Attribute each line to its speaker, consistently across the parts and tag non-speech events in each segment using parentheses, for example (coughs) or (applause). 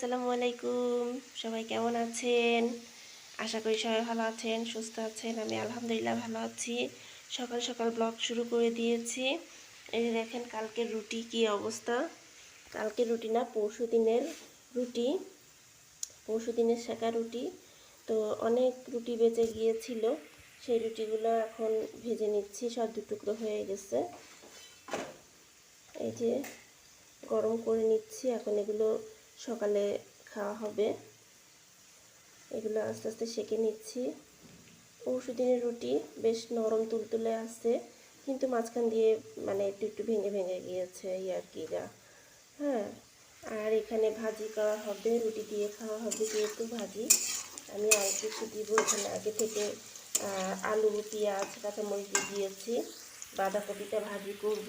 Speaker 1: আসসালামু আলাইকুম। সবাই কেমন আছেন? আশা করি সবাই ভালো আছেন, সুস্থ আছেন। আমি আলহামদুলিল্লাহ ভালো আছি। সকাল সকাল ব্লগ শুরু করে দিয়েছি। এই যে দেখেন কালকের রুটি কি অবস্থা? কালকের রুটি না, পরশু দিনের রুটি। পরশু দিনের শেখা রুটি। তো অনেক রুটি বেঁচে গিয়েছিল। সেই রুটিগুলো এখন ভেজে নিচ্ছি। সব দু টুকরো হয়ে গেছে। এই যে গরম করে নিচ্ছি। এখন এগুলো সকালে খাওয়া হবে। এগুলো আস্তে আস্তে সেঁকে নিচ্ছি। দিনের রুটি বেশ নরম তুলতুলে আছে, কিন্তু মাঝখান দিয়ে মানে একটু একটু ভেঙে ভেঙে গিয়েছে এই আর কি যা। হ্যাঁ আর এখানে ভাজি করা হবে, রুটি দিয়ে খাওয়া হবে যেহেতু ভাজি। আমি আর কিছু দিব এখানে। আগে থেকে আলু, পেঁয়াজ, কাঁচামরিচ দিয়ে দিয়েছি। বাঁধাকপিটা ভাজি করব।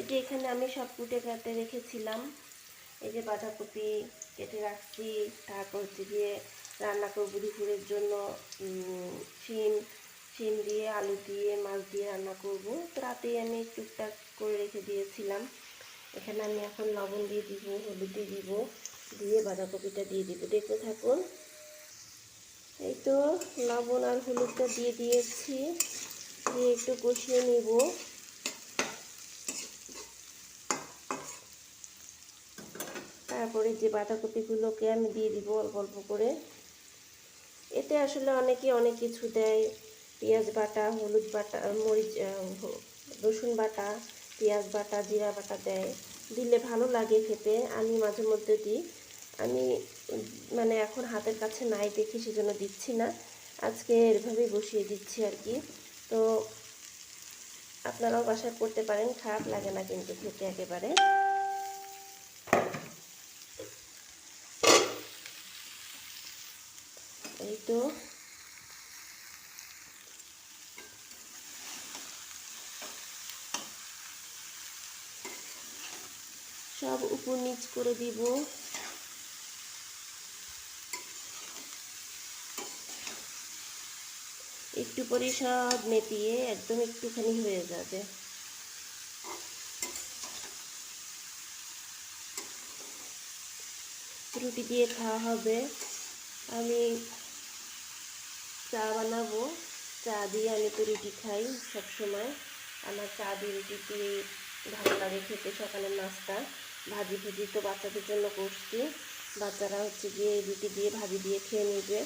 Speaker 1: এটি এখানে আমি সব কুটে কাটে রেখেছিলাম। এই যে বাঁধাকপি কেটে রাখছি, তারপর হচ্ছে গিয়ে রান্না করব দুপুরের জন্য শিম শিম দিয়ে আলু দিয়ে, মাছ দিয়ে রান্না করব। তো রাতেই আমি টুকটাক করে রেখে দিয়েছিলাম। এখানে আমি এখন লবণ দিয়ে দিব, হলুদ দিয়ে দিব, দিয়ে বাঁধাকপিটা দিয়ে দিব। দেখতে থাকুন, এই তো লবণ আর হলুদটা দিয়ে দিয়েছি। দিয়ে একটু কষিয়ে নিব। তারপরে যে বাঁধাকপিগুলোকে আমি দিয়ে দিব অল্প অল্প করে। এতে আসলে অনেকে অনেক কিছু দেয়। পেঁয়াজ বাটা, হলুদ বাটা, মরিচ রসুন বাটা, পেঁয়াজ বাটা, জিরা বাটা দেয়। দিলে ভালো লাগে খেতে। আমি মাঝে মধ্যে দিই। আমি মানে এখন হাতের কাছে নাই দেখি সেজন্য দিচ্ছি না। আজকে এভাবেই বসিয়ে দিচ্ছি আর কি। তো আপনারাও বাসায় করতে পারেন। খারাপ লাগে না কিন্তু খেতে একেবারে। এই তো। সব উপর নিচ করে দিব। একটু পরে সব মেপিয়ে একদম একটুখানি হয়ে যাবে। রুটি দিয়ে খাওয়া হবে। আমি চা বানাবো। চা দিয়ে আমি তো রুটি খাই সবসময়। আমার চা দিয়ে রুটিটি ভালো লাগে খেতে সকালের নাস্তা। ভাজি ভুজি তো বাচ্চাদের জন্য করছি। বাচ্চারা হচ্ছে গিয়ে রুটি দিয়ে ভাজি দিয়ে খেয়ে নেবে।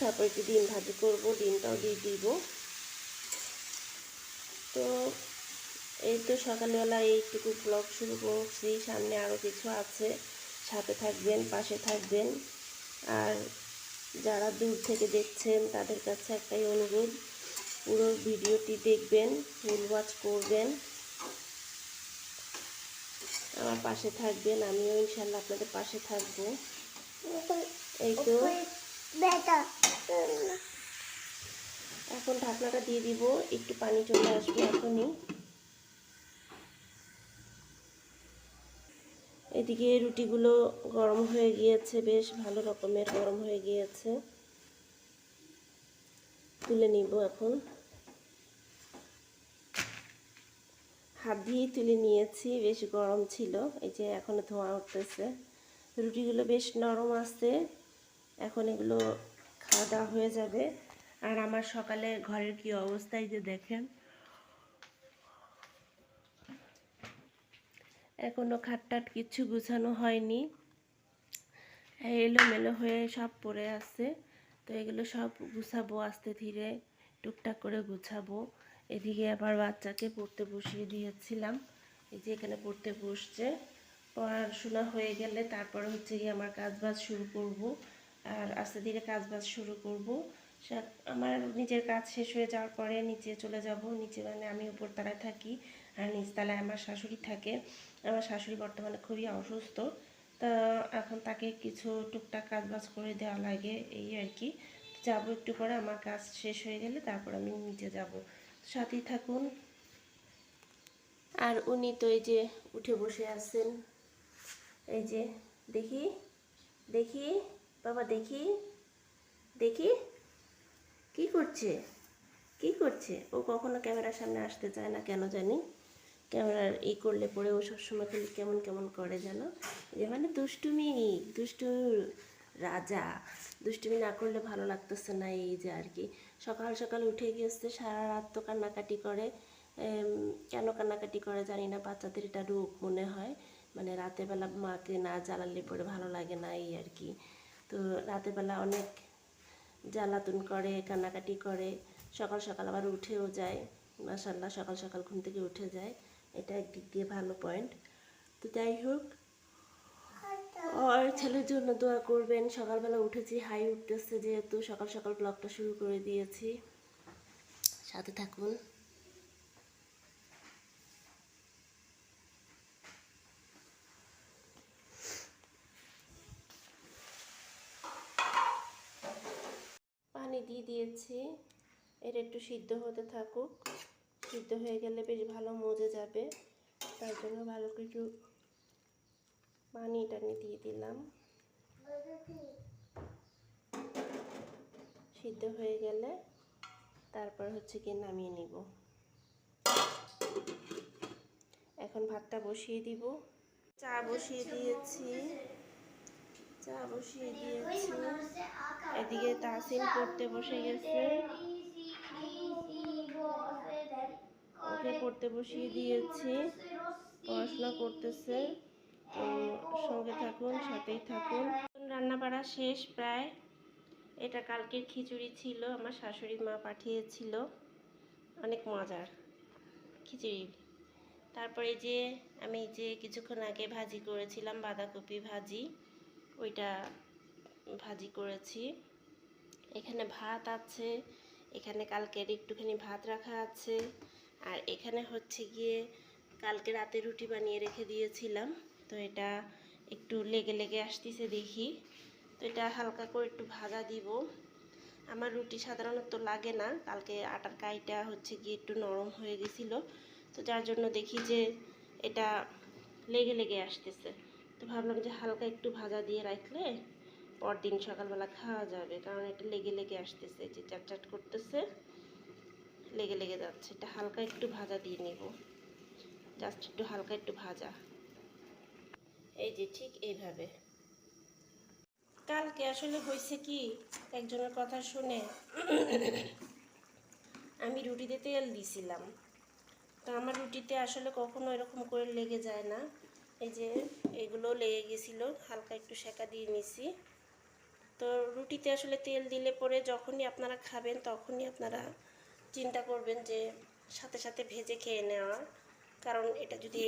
Speaker 1: তারপর একটু ডিম ভাজি করব, ডিমটাও দিয়ে দিব। তো এই তো সকালবেলা এইটুকু ব্লগ শুরু করছি। সামনে আরও কিছু আছে। সাথে থাকবেন, পাশে থাকবেন। আর যারা দূর থেকে দেখছেন, তাদের কাছে একটাই অনুরোধ, পুরো ভিডিওটি দেখবেন, ফুল ওয়াচ করবেন। আমার পাশে থাকবেন, আমিও ইনশাল্লাহ আপনাদের পাশে থাকব। এই তো। এখন ঢাকনাটা দিয়ে দিব, একটু পানি চলে আসবে এখনই। এদিকে রুটিগুলো গরম হয়ে গিয়েছে, বেশ ভালো রকমের গরম হয়ে গিয়েছে। তুলে নিব এখন। হাত দিয়েই তুলে নিয়েছি, বেশ গরম ছিল, এই যে এখনও ধোঁয়া উঠতেছে। রুটিগুলো বেশ নরম আছে, এখন এগুলো খাওয়া দাওয়া হয়ে যাবে। আর আমার সকালে ঘরের কি অবস্থায় যে দেখেন এখনও খাটটাট কিছু গুছানো হয়নি। এলোমেলো হয়ে সব পড়ে আছে। তো এগুলো সব গুছাবো, আস্তে ধীরে টুকটাক করে গুছাবো। এদিকে আবার বাচ্চাকে পড়তে বসিয়ে দিয়েছিলাম। এই যে এখানে পড়তে বসছে। পড়াশোনা হয়ে গেলে তারপর হচ্ছে গিয়ে আমার কাজ বাজ শুরু করব। আর আস্তে ধীরে কাজ বাজ শুরু করব। আমার নিজের কাজ শেষ হয়ে যাওয়ার পরে নিচে চলে যাব। নিচে মানে আমি উপর তলায় থাকি। আর নিচতলায় আমার শাশুড়ি থাকে। আমার শাশুড়ি বর্তমানে খুবই অসুস্থ। তা এখন তাকে কিছু টুকটাক কাজ বাজ করে দেওয়া লাগে, এই আর কি। যাব একটু পরে, আমার কাজ শেষ হয়ে গেলে তারপর আমি নিচে যাব। সাথেই থাকুন। আর উনি তো এই যে উঠে বসে আছেন। এই যে, দেখি দেখি, বাবা দেখি দেখি, কি করছে? কি করছে? ও কখনো ক্যামেরার সামনে আসতে চায় না, কেন জানি। ক্যামেরার এই করলে পরে ও সবসময় খালি কেমন কেমন করে যেন যে মানে দুষ্টুমি দুষ্টু রাজা, দুষ্টুমি না করলে ভালো লাগতেছে না এই যে আর কি। সকাল সকাল উঠে গিয়েছে, সারা রাত তো কান্নাকাটি করে। কেন কান্নাকাটি করে জানি না, বাচ্চাদের এটা রোগ মনে হয়। মানে রাতের বেলা মাকে না জ্বালালে পরে ভালো লাগে না এই আর কি। তো রাতের বেলা অনেক জ্বালাতন করে, কান্নাকাটি করে। সকাল সকাল আবার উঠেও যায়। মাসাল্লাহ সকাল সকাল ঘুম থেকে উঠে যায়। এটা একদিক দিয়ে ভালো পয়েন্ট তো যাই হোক, আর ছেলের জন্য দোয়া করবেন। সকালবেলা উঠেছি, হাই উঠতেছে যেহেতু। সকাল সকাল ব্লগটা শুরু করে দিয়েছি। সাথে থাকুন। পানি দিয়ে দিয়েছি। এটা একটু সিদ্ধ হতে থাকুক। সিদ্ধ হয়ে গেলে বেশ ভালো মজে যাবে। তার জন্য ভালো কিছু পানি টানি দিয়ে দিলাম। সিদ্ধ হয়ে গেলে তারপর হচ্ছে কি নামিয়ে নিব। এখন ভাতটা বসিয়ে দিব। চা বসিয়ে দিয়েছি। চা বসিয়ে দিয়েছি। এদিকে তাসিন করতে বসে গেছে। ওকে পড়তে বসিয়ে দিয়েছি। পড়াশোনা করতেছে। তো সঙ্গে থাকুন, সাথেই থাকুন। রান্না বাড়া শেষ প্রায়। এটা কালকের খিচুড়ি ছিল, আমার শাশুড়ি মা পাঠিয়েছিল। অনেক মজার খিচুড়ি। তারপরে যে আমি যে কিছুক্ষণ আগে ভাজি করেছিলাম, বাঁধাকপি ভাজি, ওইটা ভাজি করেছি। এখানে ভাত আছে, এখানে কালকের একটুখানি ভাত রাখা আছে। আর এখানে হচ্ছে গিয়ে কালকে রাতে রুটি বানিয়ে রেখে দিয়েছিলাম। তো এটা একটু লেগে লেগে আসতেছে দেখি। তো এটা হালকা করে একটু ভাজা দিব। আমার রুটি সাধারণত লাগে না। কালকে আটার কাইটা হচ্ছে গিয়ে একটু নরম হয়ে গেছিল। তো যার জন্য দেখি যে এটা লেগে লেগে আসতেছে। তো ভাবলাম যে হালকা একটু ভাজা দিয়ে রাখলে পরদিন সকালবেলা খাওয়া যাবে। কারণ এটা লেগে লেগে আসতেছে, যে চাট করতেছে। লেগে লেগে যাচ্ছে। এটা হালকা একটু ভাজা দিয়ে নেব। জাস্ট একটু হালকা একটু ভাজা। এই যে ঠিক এইভাবে। কালকে আসলে হয়েছে কি, একজনের কথা শুনে আমি রুটিতে তেল দিছিলাম। তো আমার রুটিতে আসলে কখনো এরকম করে লেগে যায় না। এই যে এগুলো লেগে গেছিল, হালকা একটু সেকা দিয়ে নিছি। তো রুটিতে আসলে তেল দিলে পরে যখনই আপনারা খাবেন, তখনই আপনারা চিন্তা করবেন যে সাথে সাথে ভেজে খেয়ে নেওয়া। কারণ এটা যদি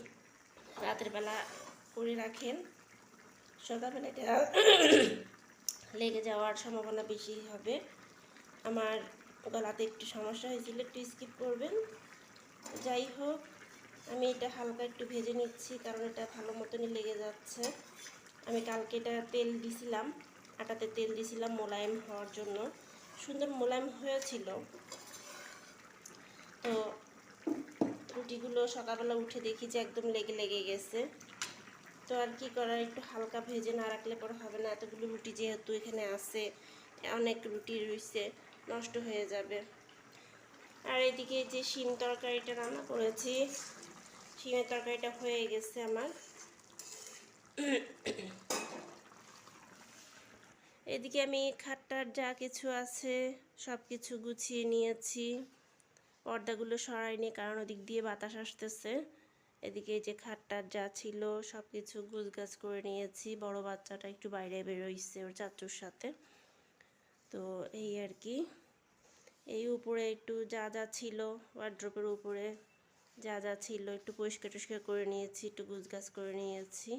Speaker 1: (coughs) রাতের বেলা করে রাখেন, সকালবেলা এটা (coughs) লেগে যাওয়ার সম্ভাবনা বেশি হবে। আমার গলাতে একটু সমস্যা হয়েছিল, একটু স্কিপ করবেন। যাই হোক, আমি এটা হালকা একটু ভেজে নিচ্ছি, কারণ এটা ভালো মতনই লেগে যাচ্ছে। আমি কালকে এটা তেল দিছিলাম, আটাতে তেল দিছিলাম মোলায়েম হওয়ার জন্য। সুন্দর মোলায়েম হয়েছিল। তো রুটিগুলো সকালবেলা উঠে দেখি যে একদম লেগে লেগে গেছে। তো আর কি করার, একটু হালকা ভেজে না রাখলে পরে হবে না, এতগুলো রুটি যেহেতু এখানে আছে, অনেক রুটি রয়েছে, নষ্ট হয়ে যাবে। আর এদিকে যে শিম তরকারিটা রান্না করেছি, শিমের তরকারিটা হয়ে গেছে আমার। এদিকে আমি খাটটার যা কিছু আছে সব কিছু গুছিয়ে নিয়েছি। পর্দাগুলো সরাইনি, কারণ ওদিক দিয়ে বাতাস আসতেছে। এদিকে যে খাটটার যা ছিল সব কিছু গুছগাছ করে নিয়েছি। বড় বাচ্চাটা একটু বাইরে বেরোইছে ওর চাচুর সাথে। তো এই আর কি। এই উপরে একটু যা যা ছিল ওয়ার্ড্রপের উপরে যা যা ছিল, একটু পরিষ্কার টরিষ্কার করে নিয়েছি, একটু গুছগাছ করে নিয়েছি।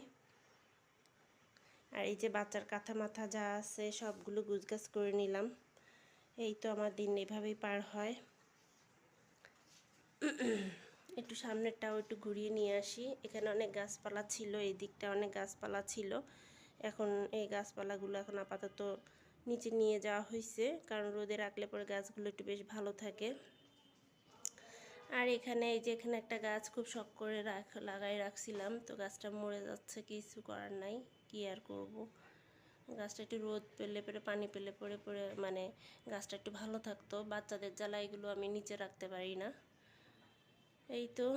Speaker 1: আর এই যে বাচ্চার কাঁথা মাথা যা আছে সবগুলো গুছগাছ করে নিলাম। এই তো আমার দিন এভাবেই পার হয়। একটু সামনেরটাও একটু ঘুরিয়ে নিয়ে আসি। এখানে অনেক গাছপালা ছিল, এই দিকটা অনেক গাছপালা ছিল। এখন এই গাছপালাগুলো এখন আপাতত নিচে নিয়ে যাওয়া হয়েছে কারণ রোদে রাখলে পরে গাছগুলো একটু বেশ ভালো থাকে। আর এখানে এই যে এখানে একটা গাছ খুব শখ করে রাখ, লাগাই রাখছিলাম, তো গাছটা মরে যাচ্ছে, কিছু করার নাই। কি আর করব? গাছটা একটু রোদ পেলে পরে পানি পেলে পরে পরে মানে গাছটা একটু ভালো থাকতো। বাচ্চাদের জ্বালা এগুলো আমি নিচে রাখতে পারি না। এই তো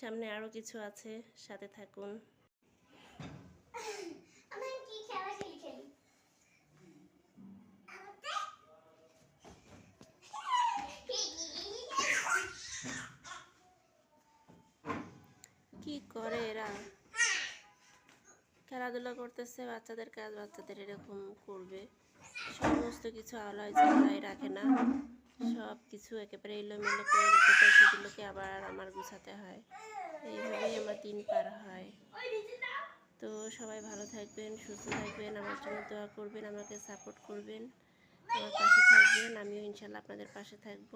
Speaker 1: সামনে আরও কিছু আছে সাথে থাকুন।
Speaker 2: কি
Speaker 1: করে এরা? খেলাধুলা করতেছে বাচ্চাদের কাজ বাচ্চাদের এরকম করবে। সমস্ত কিছু আলায় রাখে না। সব কিছু একেবারে এলোমেলো করে রেখে দেয়, সেগুলোকে আবার আমার গুছাতে হয়। এইভাবেই আমার দিন পার হয়। তো সবাই ভালো থাকবেন সুস্থ থাকবেন আমার জন্য দোয়া করবেন আমাকে সাপোর্ট করবেন আমার পাশে থাকবেন আমিও ইনশাল্লাহ আপনাদের পাশে থাকব।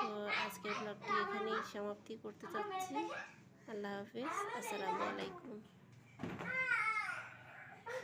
Speaker 1: তো আজকের ব্লগটি এখানেই সমাপ্তি করতে চাচ্ছি। আল্লাহ হাফিজ আসসালামু আলাইকুম।